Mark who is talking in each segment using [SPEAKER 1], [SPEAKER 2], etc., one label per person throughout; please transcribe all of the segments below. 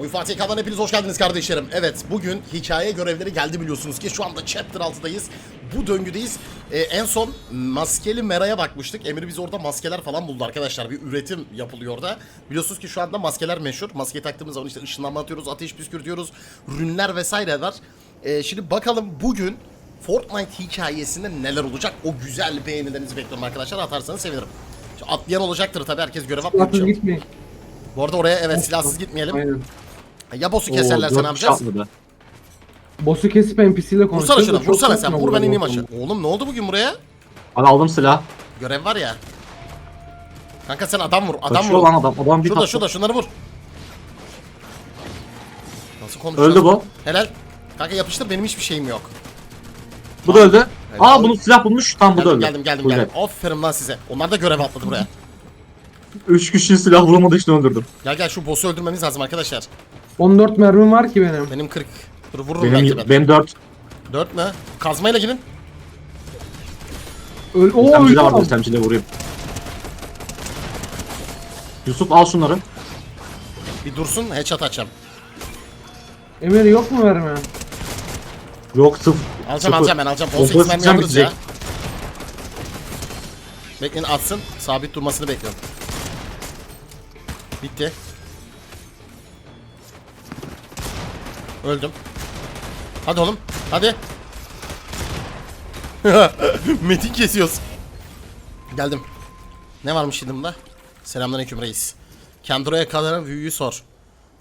[SPEAKER 1] Oyun Fatih Kanalı'na hepiniz hoş geldiniz kardeşlerim. Evet bugün hikaye görevleri geldi biliyorsunuz ki şu anda chapter 6'dayız. Bu döngüdeyiz. Ee, en son maskeli Mera'ya bakmıştık. Emir biz orada maskeler falan buldu arkadaşlar. Bir üretim yapılıyor orada. Biliyorsunuz ki şu anda maskeler meşhur. Maskeyi taktığımız zaman işte ışınlanma atıyoruz, ateş püskürtüyoruz. Rünler vesaire var. Ee, şimdi bakalım bugün Fortnite hikayesinde neler olacak? O güzel beğenilerinizi bekliyorum arkadaşlar. Atarsanız sevinirim. Şimdi atlayan olacaktır tabii herkes görev atmayacak. Bu arada oraya evet silahsız gitmeyelim.
[SPEAKER 2] Aynen.
[SPEAKER 1] Ya boss'u keserlerse ne yapacağız?
[SPEAKER 2] Boss'u kesip NPC ile
[SPEAKER 1] Vursana
[SPEAKER 2] konuşacağız.
[SPEAKER 1] şuna,
[SPEAKER 2] da çok
[SPEAKER 1] vursana sen. Vur ben
[SPEAKER 2] buradan
[SPEAKER 1] ineyim
[SPEAKER 2] ortamda.
[SPEAKER 1] aşağı. Oğlum ne oldu bugün buraya?
[SPEAKER 3] Hadi aldım silah.
[SPEAKER 1] Görev var ya. Kanka sen adam vur, adam
[SPEAKER 3] Kaçıyor
[SPEAKER 1] vur.
[SPEAKER 3] lan adam. Adam bir
[SPEAKER 1] Şurada
[SPEAKER 3] tatlı.
[SPEAKER 1] şurada şunları vur. Nasıl konuşuyorsun?
[SPEAKER 3] Öldü bu.
[SPEAKER 1] Helal. Kanka yapıştır benim hiçbir şeyim yok.
[SPEAKER 3] Bu da öldü.
[SPEAKER 1] Evet,
[SPEAKER 3] Aa
[SPEAKER 1] o-
[SPEAKER 3] bunun silah bulmuş. Tam bu da
[SPEAKER 1] Geldim
[SPEAKER 3] öldü.
[SPEAKER 1] geldim geldim
[SPEAKER 3] Bu
[SPEAKER 1] geldim.
[SPEAKER 3] öldü.
[SPEAKER 1] Aferin lan size. Onlar da görev atladı buraya.
[SPEAKER 3] Üç kişi silah vuramadı işte öldürdüm.
[SPEAKER 1] Gel gel şu boss'u öldürmemiz lazım arkadaşlar.
[SPEAKER 2] 14 mermim var ki benim.
[SPEAKER 1] Benim 40. Dur vururum belki
[SPEAKER 3] Benim,
[SPEAKER 1] ben.
[SPEAKER 3] benim dört.
[SPEAKER 1] 4 mü? Kazmayla girin.
[SPEAKER 2] Öl Oo
[SPEAKER 3] Temcile
[SPEAKER 2] öldü
[SPEAKER 3] var
[SPEAKER 2] adam.
[SPEAKER 3] bir temcile vurayım. Yusuf al şunları.
[SPEAKER 1] Bir dursun headshot açacağım.
[SPEAKER 2] Emir yok mu mermi?
[SPEAKER 3] Yok sıfır.
[SPEAKER 1] Alacağım
[SPEAKER 3] sıfır.
[SPEAKER 1] alacağım ben alacağım.
[SPEAKER 3] Pompalı
[SPEAKER 1] 18 mermi
[SPEAKER 3] sıkacağım
[SPEAKER 1] alırız ya.
[SPEAKER 3] bitecek.
[SPEAKER 1] Bekleyin atsın. Sabit durmasını bekliyorum. Bitti. Öldüm. Hadi oğlum. Hadi. Metin kesiyoruz. Geldim. Ne varmış bunda? Selamünaleyküm reis. Kendro'ya kadar büyüyü sor.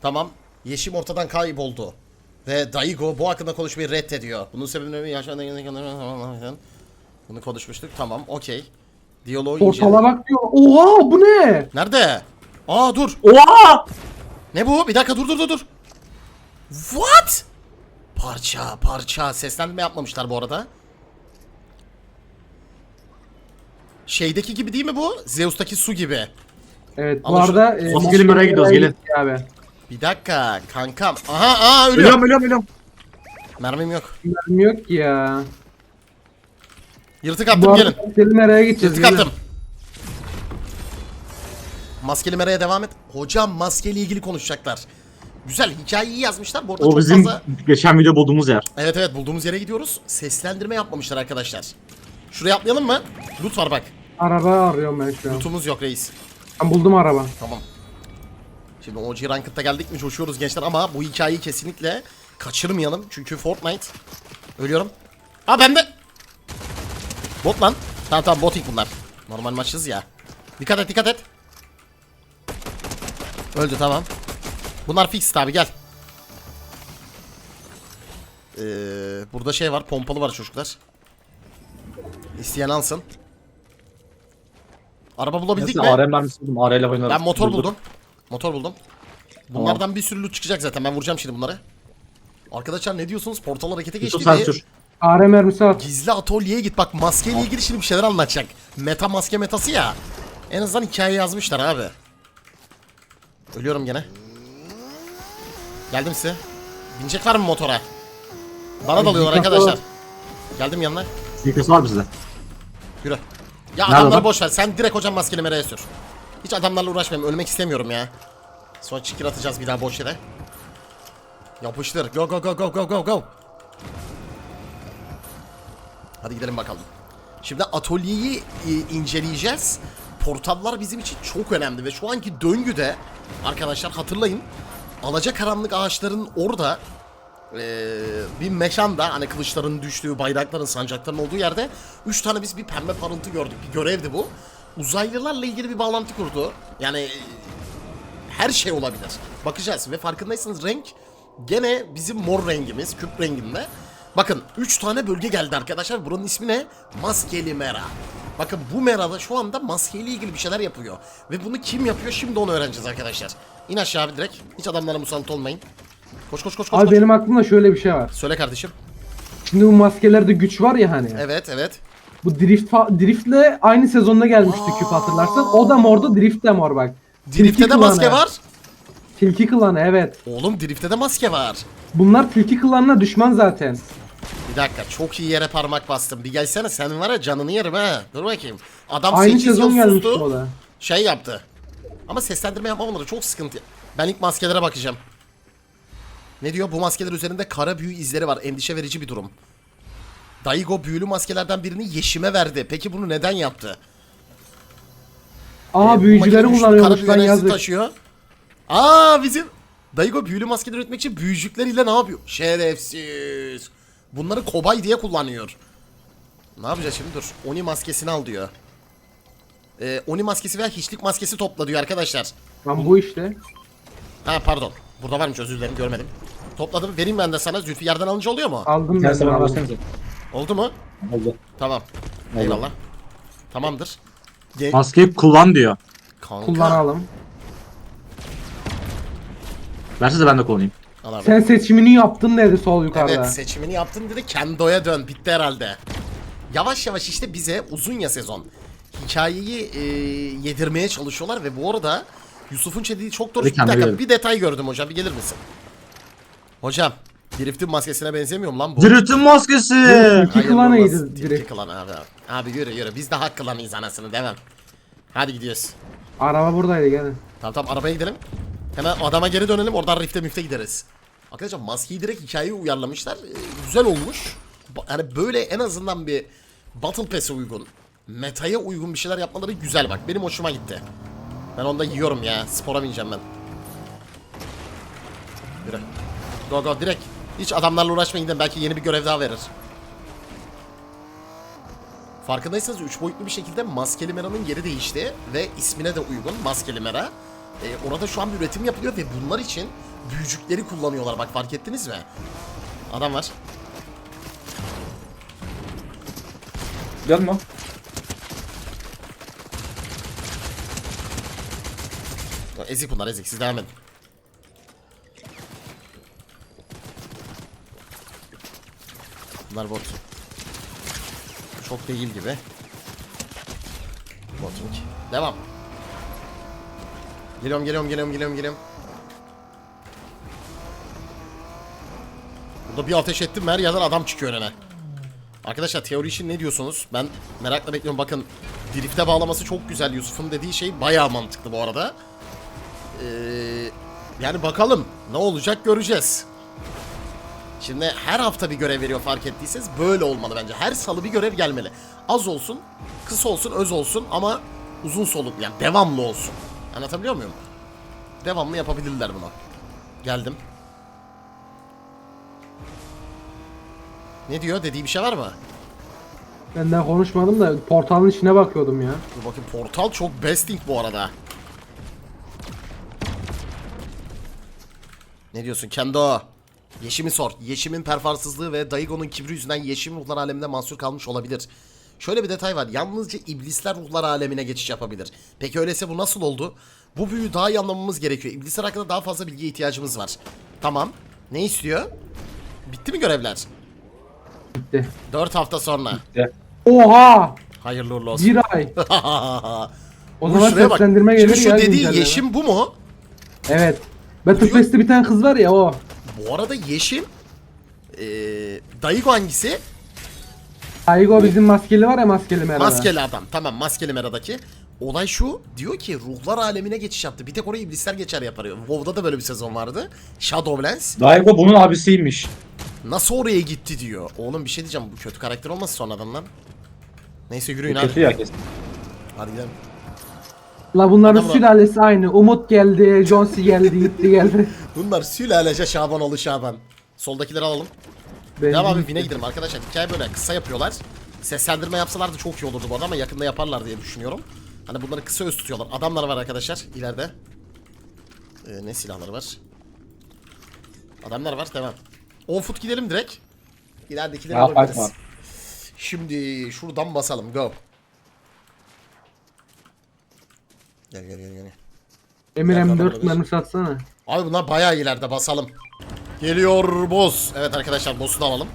[SPEAKER 1] Tamam. Yeşim ortadan kayboldu. Ve Daigo bu hakkında konuşmayı reddediyor. Bunun sebebini yaşanan bunu konuşmuştuk. Tamam, okey. Diyaloğu
[SPEAKER 2] bak diyor. Oha bu ne?
[SPEAKER 1] Nerede? Aa dur.
[SPEAKER 3] Oha!
[SPEAKER 1] Ne bu? Bir dakika dur dur dur dur. What? Parça parça seslendirme yapmamışlar bu arada. Şeydeki gibi değil mi bu? Zeus'taki su gibi.
[SPEAKER 2] Evet bu
[SPEAKER 1] Alın şu-
[SPEAKER 2] arada e,
[SPEAKER 3] gidiyoruz, gelin.
[SPEAKER 2] gitti Abi.
[SPEAKER 1] Bir dakika kankam. Aha aa ölüyor.
[SPEAKER 3] Ölüyorum ölüyorum ölüyorum.
[SPEAKER 1] Mermim yok.
[SPEAKER 2] Mermi yok ki ya.
[SPEAKER 1] Yırtık
[SPEAKER 2] Bu
[SPEAKER 1] attım
[SPEAKER 2] arada
[SPEAKER 1] gelin.
[SPEAKER 2] maskeli nereye gideceğiz?
[SPEAKER 1] Yırtık
[SPEAKER 2] gelin.
[SPEAKER 1] attım. Maskeli meraya devam et. Hocam maskeyle ilgili konuşacaklar. Güzel hikayeyi yazmışlar. Bu arada
[SPEAKER 3] O
[SPEAKER 1] çok
[SPEAKER 3] bizim
[SPEAKER 1] fazla...
[SPEAKER 3] geçen video bulduğumuz yer.
[SPEAKER 1] Evet evet bulduğumuz yere gidiyoruz. Seslendirme yapmamışlar arkadaşlar. Şuraya atlayalım mı? Loot var bak.
[SPEAKER 2] Araba arıyorum ben şu an.
[SPEAKER 1] Lootumuz yok reis.
[SPEAKER 2] Ben buldum araba.
[SPEAKER 1] Tamam. Şimdi OG Ranked'da geldik mi coşuyoruz gençler ama bu hikayeyi kesinlikle kaçırmayalım. Çünkü Fortnite. Ölüyorum. Ha bende. Bot lan. Tamam tamam boting bunlar. Normal maçız ya. Dikkat et dikkat et. Öldü tamam. Bunlar fix abi gel. Ee, burada şey var pompalı var çocuklar. İsteyen alsın. Araba bulabildik
[SPEAKER 3] Neyse
[SPEAKER 1] mi?
[SPEAKER 3] ARM mermisi buldum. AR ile oynarım.
[SPEAKER 1] Ben motor
[SPEAKER 3] Buldum.
[SPEAKER 1] buldum. Motor buldum. Bunlardan bir sürü loot çıkacak zaten. Ben vuracağım şimdi bunları. Arkadaşlar ne diyorsunuz? Portal harekete
[SPEAKER 3] Yusuf
[SPEAKER 1] geçti
[SPEAKER 3] sen
[SPEAKER 1] ve
[SPEAKER 3] sür.
[SPEAKER 2] AR mermisi at.
[SPEAKER 1] gizli atölyeye git. Bak maskeyle ilgili şimdi bir şeyler anlatacak. Meta maske metası ya. En azından hikaye yazmışlar abi. Ölüyorum gene. Geldim size. Binecek var mı motora? Bana dalıyorlar
[SPEAKER 2] dikkatli
[SPEAKER 1] arkadaşlar. Geldim yanına.
[SPEAKER 3] Zikası var bizde.
[SPEAKER 1] Yürü. Ya
[SPEAKER 3] Nerede
[SPEAKER 1] adamları
[SPEAKER 3] lan?
[SPEAKER 1] boş ver. Sen direkt hocam maskeli meraya sür. Hiç adamlarla uğraşmayayım. Ölmek istemiyorum ya. Sonra çikir atacağız bir daha boş yere. Yapıştır. Go go go go go go go. Hadi gidelim bakalım. Şimdi atölyeyi e, inceleyeceğiz. Portallar bizim için çok önemli ve şu anki döngüde arkadaşlar hatırlayın. Alacakaranlık ağaçların orada ee, bir mekanda hani kılıçların düştüğü, bayrakların, sancakların olduğu yerde 3 tane biz bir pembe parıltı gördük. Bir görevdi bu. Uzaylılarla ilgili bir bağlantı kurdu. Yani her şey olabilir. Bakacağız ve farkındaysanız renk gene bizim mor rengimiz, küp renginde. Bakın 3 tane bölge geldi arkadaşlar. Buranın ismi ne? Maskeli Mera. Bakın bu Mera'da şu anda maskeyle ilgili bir şeyler yapıyor. Ve bunu kim yapıyor şimdi onu öğreneceğiz arkadaşlar. İn aşağı abi direkt. Hiç adamlara musallat olmayın. Koş koş koş koş.
[SPEAKER 2] Abi
[SPEAKER 1] koş.
[SPEAKER 2] benim aklımda şöyle bir şey var.
[SPEAKER 1] Söyle kardeşim.
[SPEAKER 2] Şimdi bu maskelerde güç var ya hani.
[SPEAKER 1] Evet evet.
[SPEAKER 2] Bu drift driftle aynı sezonda gelmişti küp hatırlarsan. O da mordu, drift de mor bak.
[SPEAKER 1] Drift'te de maske
[SPEAKER 2] klanı.
[SPEAKER 1] var.
[SPEAKER 2] Tilki klanı evet.
[SPEAKER 1] Oğlum Drift'te de maske var.
[SPEAKER 2] Bunlar tilki klanına düşman zaten.
[SPEAKER 1] Dakika çok iyi yere parmak bastım. Bir gelsene sen var ya canını yerim ha. Dur bakayım. Adam
[SPEAKER 2] Aynı
[SPEAKER 1] 8 yıl
[SPEAKER 2] sezon
[SPEAKER 1] sustu.
[SPEAKER 2] da.
[SPEAKER 1] Şey yaptı. Ama seslendirme yapmamaları çok sıkıntı. Ben ilk maskelere bakacağım. Ne diyor? Bu maskeler üzerinde kara büyü izleri var. Endişe verici bir durum. Daigo büyülü maskelerden birini Yeşim'e verdi. Peki bunu neden yaptı?
[SPEAKER 2] Aa
[SPEAKER 1] Ee,
[SPEAKER 2] büyücüleri
[SPEAKER 1] bu makine güçlü
[SPEAKER 2] kullanıyormuş
[SPEAKER 1] kara
[SPEAKER 2] lan
[SPEAKER 1] büyü enerjisi
[SPEAKER 2] yazık.
[SPEAKER 1] taşıyor. Aa bizim Daigo büyülü maskeler üretmek için büyücükleriyle ne yapıyor? Şerefsiz. Bunları kobay diye kullanıyor. Ne yapacağız şimdi dur. Oni maskesini al diyor. Ee, Oni maskesi veya hiçlik maskesi topla diyor arkadaşlar.
[SPEAKER 2] Lan bu işte.
[SPEAKER 1] Ha pardon. Burada varmış özür dilerim görmedim. Topladım. Vereyim ben de sana. Zülfü yerden alınca oluyor mu?
[SPEAKER 2] Aldım
[SPEAKER 3] Sen
[SPEAKER 2] ben.
[SPEAKER 3] sana
[SPEAKER 2] aldım.
[SPEAKER 3] versenize.
[SPEAKER 1] Oldu mu?
[SPEAKER 3] Oldu.
[SPEAKER 1] Tamam.
[SPEAKER 3] Oldu.
[SPEAKER 1] Eyvallah. Tamamdır. Ge-
[SPEAKER 3] Maskeyi kullan diyor.
[SPEAKER 1] Kanka.
[SPEAKER 2] Kullanalım.
[SPEAKER 3] Versene ben de kullanayım.
[SPEAKER 1] Abi.
[SPEAKER 2] Sen seçimini yaptın dedi sol yukarıda.
[SPEAKER 1] Evet seçimini yaptın dedi kendoya dön bitti herhalde. Yavaş yavaş işte bize uzun ya sezon hikayeyi e, yedirmeye çalışıyorlar ve bu arada Yusuf'un çediği çok doğru. Bir dakika bir detay gördüm hocam bir gelir misin? Hocam Drift'in maskesine benzemiyor mu lan bu?
[SPEAKER 3] Drift'in maskesi.
[SPEAKER 2] İki
[SPEAKER 1] Hayırlı
[SPEAKER 2] klan
[SPEAKER 1] olsun.
[SPEAKER 2] iyiydi
[SPEAKER 1] İki
[SPEAKER 2] direkt.
[SPEAKER 1] klan abi. Abi yürü yürü biz de hak klanıyız anasını devam. Hadi gidiyoruz.
[SPEAKER 2] Araba buradaydı gelin.
[SPEAKER 1] Tamam tamam arabaya gidelim. Hemen adama geri dönelim oradan rifte müfte gideriz. Arkadaşlar maskeyi direkt hikayeye uyarlamışlar. Ee, güzel olmuş. Yani böyle en azından bir Battle Pass'e uygun, metaya uygun bir şeyler yapmaları güzel bak. Benim hoşuma gitti. Ben onda yiyorum ya. Spora bineceğim ben. Yürü. Go go direkt. Hiç adamlarla uğraşmayın gidelim. Belki yeni bir görev daha verir. Farkındaysanız 3 boyutlu bir şekilde Maskeli Mera'nın yeri değişti ve ismine de uygun Maskeli Mera. Ee, orada şu an bir üretim yapılıyor ve bunlar için büyücükleri kullanıyorlar bak fark ettiniz mi? Adam var.
[SPEAKER 3] Gelme.
[SPEAKER 1] Ezik bunlar ezik siz devam edin. Bunlar bot. Çok değil gibi. Boting. Devam. Geliyorum geliyorum geliyorum geliyorum geliyorum. Burada bir ateş ettim her yerden adam çıkıyor önüne. Arkadaşlar teori için ne diyorsunuz? Ben merakla bekliyorum. Bakın drifte bağlaması çok güzel. Yusuf'un dediği şey bayağı mantıklı bu arada. Ee, yani bakalım ne olacak göreceğiz. Şimdi her hafta bir görev veriyor fark ettiyseniz böyle olmalı bence. Her salı bir görev gelmeli. Az olsun, kısa olsun, öz olsun ama uzun soluklu yani devamlı olsun. Anlatabiliyor muyum? Devamlı yapabilirler bunu. Geldim. Ne diyor? Dediği bir şey var mı?
[SPEAKER 2] Ben daha konuşmadım da portalın içine bakıyordum ya.
[SPEAKER 1] Dur bakayım portal çok besting bu arada. Ne diyorsun Kendo? Yeşim'i sor. Yeşim'in perfarsızlığı ve Daigo'nun kibri yüzünden Yeşim ruhlar aleminde mahsur kalmış olabilir. Şöyle bir detay var. Yalnızca iblisler ruhlar alemine geçiş yapabilir. Peki öyleyse bu nasıl oldu? Bu büyüyü daha iyi anlamamız gerekiyor. İblisler hakkında daha fazla bilgiye ihtiyacımız var. Tamam. Ne istiyor? Bitti mi görevler?
[SPEAKER 2] Bitti.
[SPEAKER 1] 4 hafta sonra.
[SPEAKER 2] Oha!
[SPEAKER 1] Hayırlı uğurlu olsun.
[SPEAKER 2] Bir ay. O zaman
[SPEAKER 1] şuraya bak.
[SPEAKER 2] seslendirme gelir
[SPEAKER 1] Şimdi şu
[SPEAKER 2] ya
[SPEAKER 1] dediği
[SPEAKER 2] güncelleme.
[SPEAKER 1] Yeşim bu mu?
[SPEAKER 2] Evet. Battle
[SPEAKER 1] Diyor-
[SPEAKER 2] Pass'te bir tane kız var ya o.
[SPEAKER 1] Bu arada Yeşim eee Daigo hangisi?
[SPEAKER 2] Aigo bizim maskeli var ya maskeli merhaba.
[SPEAKER 1] Maskeli adam. Tamam maskeli meradaki. Olay şu. Diyor ki ruhlar alemine geçiş yaptı. Bir tek oraya iblisler geçer yapar. WoW'da da böyle bir sezon vardı. Shadowlands.
[SPEAKER 3] Daigo bunun abisiymiş.
[SPEAKER 1] Nasıl oraya gitti diyor. Oğlum bir şey diyeceğim. Bu kötü karakter olmasın sonradan lan. Neyse yürüyün
[SPEAKER 3] Kötü
[SPEAKER 1] hadi.
[SPEAKER 3] ya kesin.
[SPEAKER 1] Hadi gidelim.
[SPEAKER 2] La bunların
[SPEAKER 1] Adam-
[SPEAKER 2] sülalesi aynı. Umut geldi, John C geldi, gitti geldi.
[SPEAKER 1] Bunlar sülalece Şabanoğlu Şaban. Soldakileri alalım.
[SPEAKER 2] Ben
[SPEAKER 1] Devam abi Vin'e gidelim arkadaşlar. Hikaye böyle kısa yapıyorlar. Seslendirme yapsalardı çok iyi olurdu bu arada ama yakında yaparlar diye düşünüyorum. Hani bunları kısa öz tutuyorlar. Adamlar var arkadaşlar ileride. Ee, ne silahları var? Adamlar var devam. 10 foot gidelim direkt. İleridekileri
[SPEAKER 3] Ya,
[SPEAKER 1] alabiliriz. Şimdi şuradan basalım go. Gel gel gel gel.
[SPEAKER 2] Emir
[SPEAKER 1] Gel,
[SPEAKER 2] M4
[SPEAKER 1] adamlar
[SPEAKER 2] mermi satsana.
[SPEAKER 1] Abi bunlar bayağı ileride basalım. Geliyor boss. Evet arkadaşlar boss'u da alalım.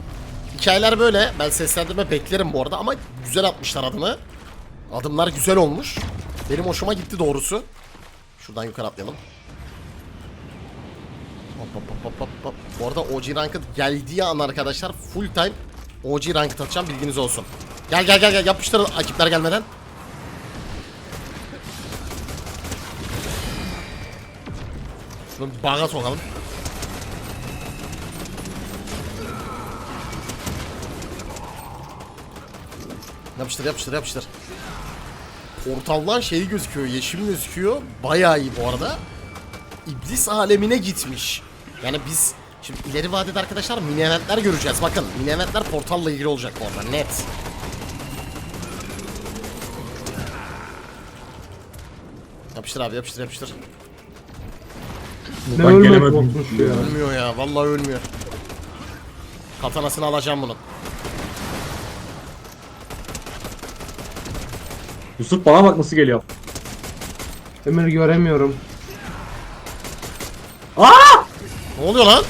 [SPEAKER 1] Hikayeler böyle. Ben seslendirme beklerim bu arada ama güzel atmışlar adımı. Adımlar güzel olmuş. Benim hoşuma gitti doğrusu. Şuradan yukarı atlayalım. Hop hop hop hop hop. Bu arada OG Ranked geldiği an arkadaşlar full time OG Ranked atacağım bilginiz olsun. Gel gel gel gel yapıştırın ekipler gelmeden. Şunu bağa sokalım. Yapıştır yapıştır yapıştır. Portaldan şey gözüküyor, yeşil gözüküyor. Bayağı iyi bu arada. İblis alemine gitmiş. Yani biz şimdi ileri vadede arkadaşlar mini eventler göreceğiz. Bakın mini eventler portalla ilgili olacak bu arada net. Yapıştır abi yapıştır yapıştır.
[SPEAKER 2] Ne
[SPEAKER 3] Ben
[SPEAKER 2] ölmek
[SPEAKER 3] gelemedim.
[SPEAKER 2] olmuş ya.
[SPEAKER 1] Ölmüyor ya vallahi ölmüyor. Katanasını alacağım bunun.
[SPEAKER 3] Yusuf bana bak nasıl geliyor.
[SPEAKER 2] Emir göremiyorum.
[SPEAKER 1] Ne oluyor lan?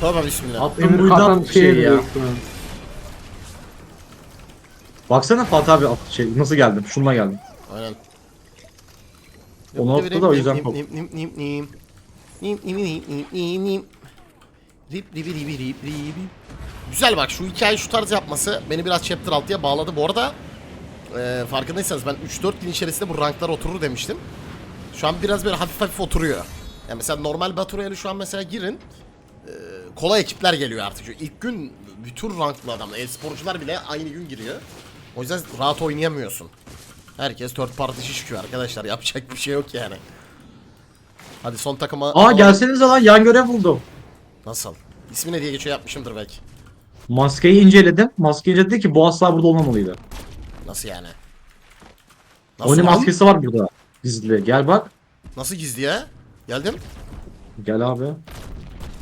[SPEAKER 1] Tövbe bismillah.
[SPEAKER 3] Attım
[SPEAKER 2] Emir
[SPEAKER 3] buydan
[SPEAKER 2] katan
[SPEAKER 3] bir
[SPEAKER 2] şeye
[SPEAKER 3] şey ya. Baksana Fatih abi at- şey nasıl geldim? Şununla geldim.
[SPEAKER 1] Aynen.
[SPEAKER 3] Onu attı da o yüzden
[SPEAKER 1] Nim,
[SPEAKER 3] top.
[SPEAKER 1] nim, nim, nim, nim. Nim, nim, nim, nim, nim, nim. Rip, ribi, ribi, rip, ribi. Güzel bak şu hikayeyi şu tarz yapması beni biraz chapter 6'ya bağladı. Bu arada e, farkındaysanız ben 3-4 gün içerisinde bu ranklar oturur demiştim. Şu an biraz böyle hafif hafif oturuyor. Yani mesela normal Battle Royale'e şu an mesela girin. e, kolay ekipler geliyor artık. Çünkü ilk gün bütün ranklı adam, e-sporcular bile aynı gün giriyor. O yüzden rahat oynayamıyorsun. Herkes third party işi çıkıyor arkadaşlar. Yapacak bir şey yok yani. Hadi son takıma...
[SPEAKER 3] Aa gelsenize lan yan görev buldum.
[SPEAKER 1] Nasıl? İsmi ne diye geçiyor yapmışımdır belki.
[SPEAKER 3] Maskeyi inceledim. Maske inceledi ki bu asla burada olmamalıydı.
[SPEAKER 1] Nasıl yani?
[SPEAKER 3] Onun
[SPEAKER 1] lan?
[SPEAKER 3] maskesi var burada. Gizli. Gel bak.
[SPEAKER 1] Nasıl gizli ya? Geldim.
[SPEAKER 3] Gel abi.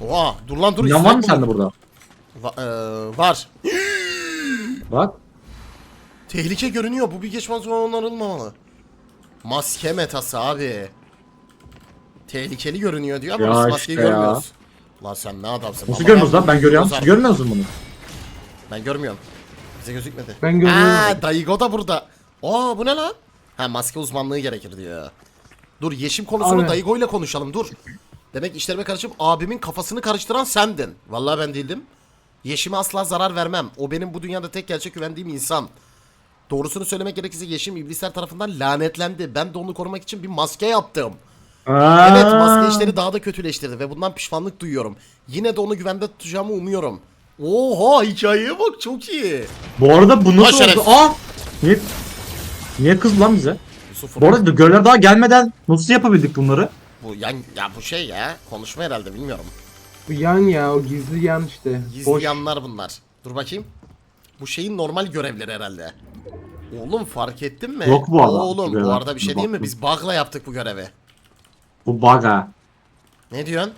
[SPEAKER 1] Oha dur lan dur.
[SPEAKER 3] İnan var mı sende burada?
[SPEAKER 1] Va- eee, var.
[SPEAKER 3] Bak.
[SPEAKER 1] Tehlike görünüyor. Bu bir geçmez onarılmamalı. Maske metası abi. Tehlikeli görünüyor diyor ama
[SPEAKER 3] Ya
[SPEAKER 1] biz
[SPEAKER 3] işte
[SPEAKER 1] maskeyi
[SPEAKER 3] ya.
[SPEAKER 1] görmüyoruz. Lan sen ne adamsın?
[SPEAKER 3] Nasıl
[SPEAKER 1] Ama
[SPEAKER 3] görmüyoruz lan? Ben görüyorum. Siz görmüyor musun bunu?
[SPEAKER 1] Ben görmüyorum. Bize gözükmedi.
[SPEAKER 2] Ben görüyorum.
[SPEAKER 1] Aa, Daigo da burada. Aa bu ne lan? Ha maske uzmanlığı gerekir diyor. Dur yeşim konusunu
[SPEAKER 2] Abi.
[SPEAKER 1] Daigo ile konuşalım dur. Demek işlerime karışıp abimin kafasını karıştıran sendin. Vallahi ben değildim. Yeşime asla zarar vermem. O benim bu dünyada tek gerçek güvendiğim insan. Doğrusunu söylemek gerekirse Yeşim iblisler tarafından lanetlendi. Ben de onu korumak için bir maske yaptım. Evet maske işleri daha da kötüleştirdi ve bundan pişmanlık duyuyorum. Yine de onu güvende tutacağımı umuyorum. Oha hikayeye bak çok iyi.
[SPEAKER 3] Bu arada bu nasıl
[SPEAKER 1] Başarı.
[SPEAKER 3] oldu? Aa! Niye, niye kızdı lan bize?
[SPEAKER 1] Yusuf
[SPEAKER 3] Bu arada görevler daha gelmeden nasıl yapabildik bunları?
[SPEAKER 1] Bu yan ya bu şey ya konuşma herhalde bilmiyorum.
[SPEAKER 2] Bu yan ya o gizli yan işte.
[SPEAKER 1] Gizli
[SPEAKER 2] Boş.
[SPEAKER 1] yanlar bunlar. Dur bakayım. Bu şeyin normal görevleri herhalde. Oğlum fark ettin mi?
[SPEAKER 3] Yok bu arada.
[SPEAKER 1] Oğlum bu
[SPEAKER 3] Görev.
[SPEAKER 1] arada bir şey değil mi?
[SPEAKER 3] Baktım.
[SPEAKER 1] Biz bug'la yaptık bu görevi.
[SPEAKER 3] Bu bug ha.
[SPEAKER 1] Ne diyorsun?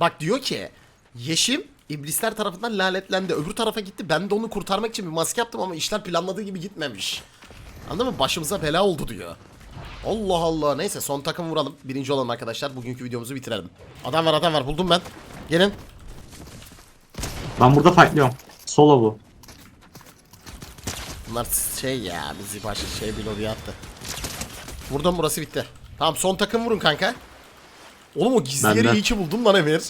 [SPEAKER 1] Bak diyor ki Yeşim iblisler tarafından lanetlendi. Öbür tarafa gitti. Ben de onu kurtarmak için bir maske yaptım ama işler planladığı gibi gitmemiş. Anladın mı? Başımıza bela oldu diyor. Allah Allah. Neyse son takım vuralım. Birinci olalım arkadaşlar. Bugünkü videomuzu bitirelim. Adam var adam var. Buldum ben. Gelin.
[SPEAKER 3] Ben burada fightlıyorum. Solo bu.
[SPEAKER 1] Bunlar şey ya bizi başka şey bir lobiye attı. Vurdum burası bitti. Tamam son takım vurun kanka. Oğlum o gizli
[SPEAKER 3] Ben
[SPEAKER 1] yeri iyi ki buldum lan Emir.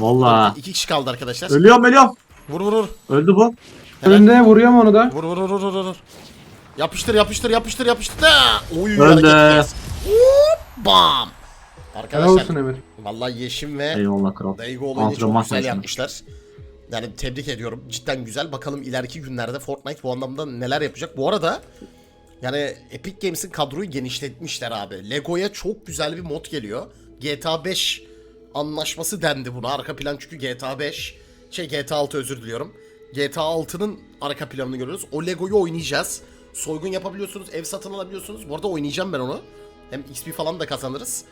[SPEAKER 3] Valla.
[SPEAKER 1] İki kişi kaldı arkadaşlar.
[SPEAKER 3] Ölüyorum ölüyorum.
[SPEAKER 1] Vur vur vur.
[SPEAKER 3] Öldü bu.
[SPEAKER 1] Helal.
[SPEAKER 2] Önde vuruyorum onu da.
[SPEAKER 1] Vur vur vur vur vur. Yapıştır yapıştır yapıştır yapıştır. Da! Oy
[SPEAKER 3] Öldü.
[SPEAKER 1] hareketler. Hop, Bam.
[SPEAKER 2] Helal
[SPEAKER 1] Arkadaşlar
[SPEAKER 2] olsun Emir.
[SPEAKER 1] vallahi Yeşim ve
[SPEAKER 3] Eyvallah kral.
[SPEAKER 1] Daigo olayını çok
[SPEAKER 3] Antrenman
[SPEAKER 1] güzel
[SPEAKER 3] sayesinde.
[SPEAKER 1] yapmışlar. Yani tebrik ediyorum. Cidden güzel. Bakalım ileriki günlerde Fortnite bu anlamda neler yapacak. Bu arada yani Epic Games'in kadroyu genişletmişler abi. Lego'ya çok güzel bir mod geliyor. GTA 5 anlaşması dendi buna. Arka plan çünkü GTA 5. Şey GTA 6 özür diliyorum. GTA 6'nın arka planını görüyoruz. O Lego'yu oynayacağız. Soygun yapabiliyorsunuz, ev satın alabiliyorsunuz. Bu arada oynayacağım ben onu. Hem XP falan da kazanırız.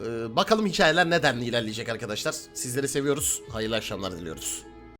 [SPEAKER 1] Ee, bakalım hikayeler ne denli ilerleyecek arkadaşlar. Sizleri seviyoruz. Hayırlı akşamlar diliyoruz.